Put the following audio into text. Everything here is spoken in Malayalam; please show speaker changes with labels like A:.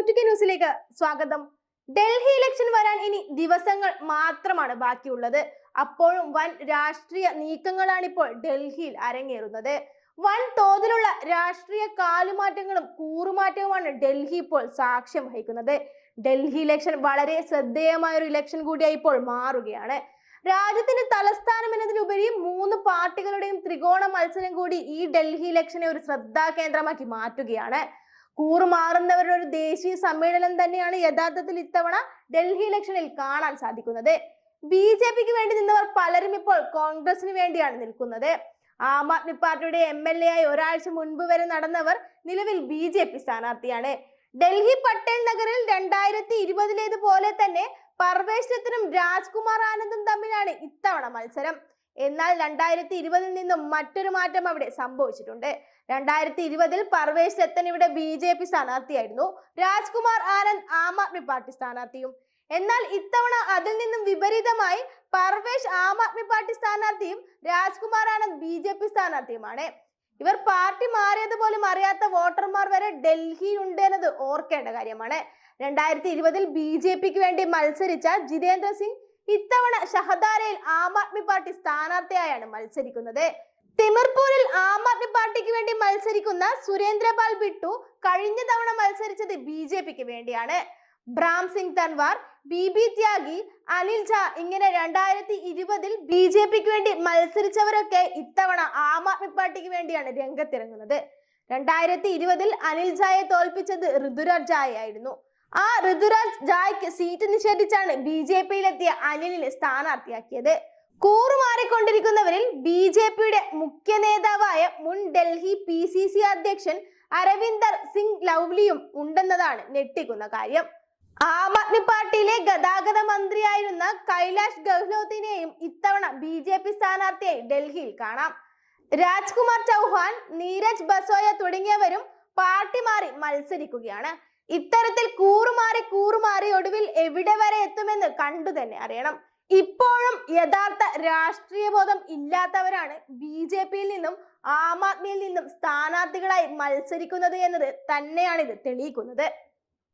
A: ന്യൂസിലേക്ക് സ്വാഗതം. ഡൽഹി ഇലക്ഷൻ വരാൻ ഇനി ദിവസങ്ങൾ മാത്രമാണ് ബാക്കിയുള്ളത്. അപ്പോഴും വൻ രാഷ്ട്രീയ നീക്കങ്ങളാണ് ഇപ്പോൾ ഡൽഹിയിൽ അരങ്ങേറുന്നത്. വൻ തോതിലുള്ള രാഷ്ട്രീയ കാലുമാറ്റങ്ങളും കൂറുമാറ്റവുമാണ് ഡൽഹി ഇപ്പോൾ സാക്ഷ്യം വഹിക്കുന്നത്. ഡൽഹി ഇലക്ഷൻ വളരെ ശ്രദ്ധേയമായ ഒരു ഇലക്ഷൻ കൂടിയായി ഇപ്പോൾ മാറുകയാണ്. രാജ്യത്തിന്റെ തലസ്ഥാനം എന്നതിലുപരി മൂന്ന് പാർട്ടികളുടെയും ത്രികോണ മത്സരം കൂടി ഈ ഡൽഹി ഇലക്ഷനെ ഒരു ശ്രദ്ധാ കേന്ദ്രമാക്കി മാറ്റുകയാണ്. കൂറുമാറുന്നവരുടെ ഒരു ദേശീയ സമ്മേളനം തന്നെയാണ് യഥാർത്ഥത്തിൽ ഇത്തവണ ഡൽഹി ഇലക്ഷനിൽ കാണാൻ സാധിക്കുന്നത്. ബി ജെ പിക്ക് വേണ്ടി നിന്നവർ പലരും ഇപ്പോൾ കോൺഗ്രസിന് വേണ്ടിയാണ് നിൽക്കുന്നത്. ആം ആദ്മി പാർട്ടിയുടെ എം എൽ എ ആയി ഒരാഴ്ച മുൻപ് വരെ നടന്നവർ നിലവിൽ ബി ജെ പി സ്ഥാനാർത്ഥിയാണ്. ഡൽഹി പട്ടേൽ നഗറിൽ രണ്ടായിരത്തി ഇരുപതിലേതുപോലെ തന്നെ പർവേശ്വരത്തിനും രാജ്കുമാർ ആനന്ദും തമ്മിലാണ് ഇത്തവണ മത്സരം. എന്നാൽ രണ്ടായിരത്തി ഇരുപതിൽ നിന്നും മറ്റൊരു മാറ്റം അവിടെ സംഭവിച്ചിട്ടുണ്ട്. രണ്ടായിരത്തി ഇരുപതിൽ പർവേശ് ദത്തൻ ഇവിടെ ബി ജെ പി സ്ഥാനാർത്ഥിയായിരുന്നു. രാജ്കുമാർ ആനന്ദ് ആം ആദ്മി പാർട്ടി സ്ഥാനാർത്ഥിയും. എന്നാൽ ഇത്തവണ അതിൽ നിന്നും വിപരീതമായി പർവേഷ് ആം ആദ്മി പാർട്ടി സ്ഥാനാർത്ഥിയും Rajkumar Anand B J P സ്ഥാനാർത്ഥിയുമാണ്. ഇവർ പാർട്ടി മാറിയത് പോലും അറിയാത്ത വോട്ടർമാർ വരെ ഡൽഹിയിൽ ഉണ്ട് എന്നത് ഓർക്കേണ്ട കാര്യമാണ്. രണ്ടായിരത്തി ഇരുപതിൽ ബി ജെ പിക്ക് വേണ്ടി മത്സരിച്ച ജിതേന്ദ്ര സിംഗ് ഇത്തവണ ഷഹദാരയിൽ ആം ആദ്മി പാർട്ടി സ്ഥാനാർത്ഥിയായാണ് മത്സരിക്കുന്നത്. തിമിർപൂരിൽ ആം ആദ്മി പാർട്ടിക്ക് വേണ്ടി മത്സരിക്കുന്ന സുരേന്ദ്രപാൽ ബിട്ടു കഴിഞ്ഞ തവണ മത്സരിച്ചത് ബി ജെ പിക്ക് വേണ്ടിയാണ്. Bram Singh Tanwar B B Tyagi Anil Jha ഇങ്ങനെ രണ്ടായിരത്തി ഇരുപതിൽ ബി ജെ പിക്ക് വേണ്ടി മത്സരിച്ചവരൊക്കെ ഇത്തവണ ആം ആദ്മി പാർട്ടിക്ക് വേണ്ടിയാണ് രംഗത്തിറങ്ങുന്നത്. രണ്ടായിരത്തി ഇരുപതിൽ അനിൽ ഝായെ തോൽപ്പിച്ചത് ഋതുരാജ് ഝായെ ആയിരുന്നു. ആ ഋതുരാജ് ജായ്ക്ക് സീറ്റ് നിഷേധിച്ചാണ് ബി ജെ പിയിലെത്തിയ അനിലിനെ സ്ഥാനാർത്ഥിയാക്കിയത്. കൂറുമാറിക്കൊണ്ടിരിക്കുന്നവരിൽ ബി ജെ പിയുടെ മുഖ്യ നേതാവായ മുൻ ഡൽഹി പി സി സി അധ്യക്ഷൻ അരവിന്ദർ സിംഗ് ലൗലിയും ഉണ്ടെന്നതാണ് ഞെട്ടിക്കുന്ന കാര്യം. ആം ആദ്മി പാർട്ടിയിലെ ഗതാഗത മന്ത്രിയായിരുന്ന കൈലാഷ് ഗെഹ്ലോത്തിനെയും ഇത്തവണ ബി ജെ പി സ്ഥാനാർത്ഥിയായി ഡൽഹിയിൽ കാണാം. രാജ്കുമാർ ചൗഹാൻ നീരജ് ബസോയ തുടങ്ങിയവരും പാർട്ടി മാറി മത്സരിക്കുകയാണ്. ഇത്തരത്തിൽ കൂറുമാറി കൂറുമാറി ഒടുവിൽ എവിടെ വരെ എത്തുമെന്ന് കണ്ടു തന്നെ അറിയണം. ഇപ്പോഴും യഥാർത്ഥ രാഷ്ട്രീയ ബോധം ഇല്ലാത്തവരാണ് ബി ജെ പിയിൽ നിന്നും ആം ആദ്മിയിൽ നിന്നും സ്ഥാനാർത്ഥികളായി മത്സരിക്കുന്നത് എന്നത് തന്നെയാണ് ഇത് തെളിയിക്കുന്നത്.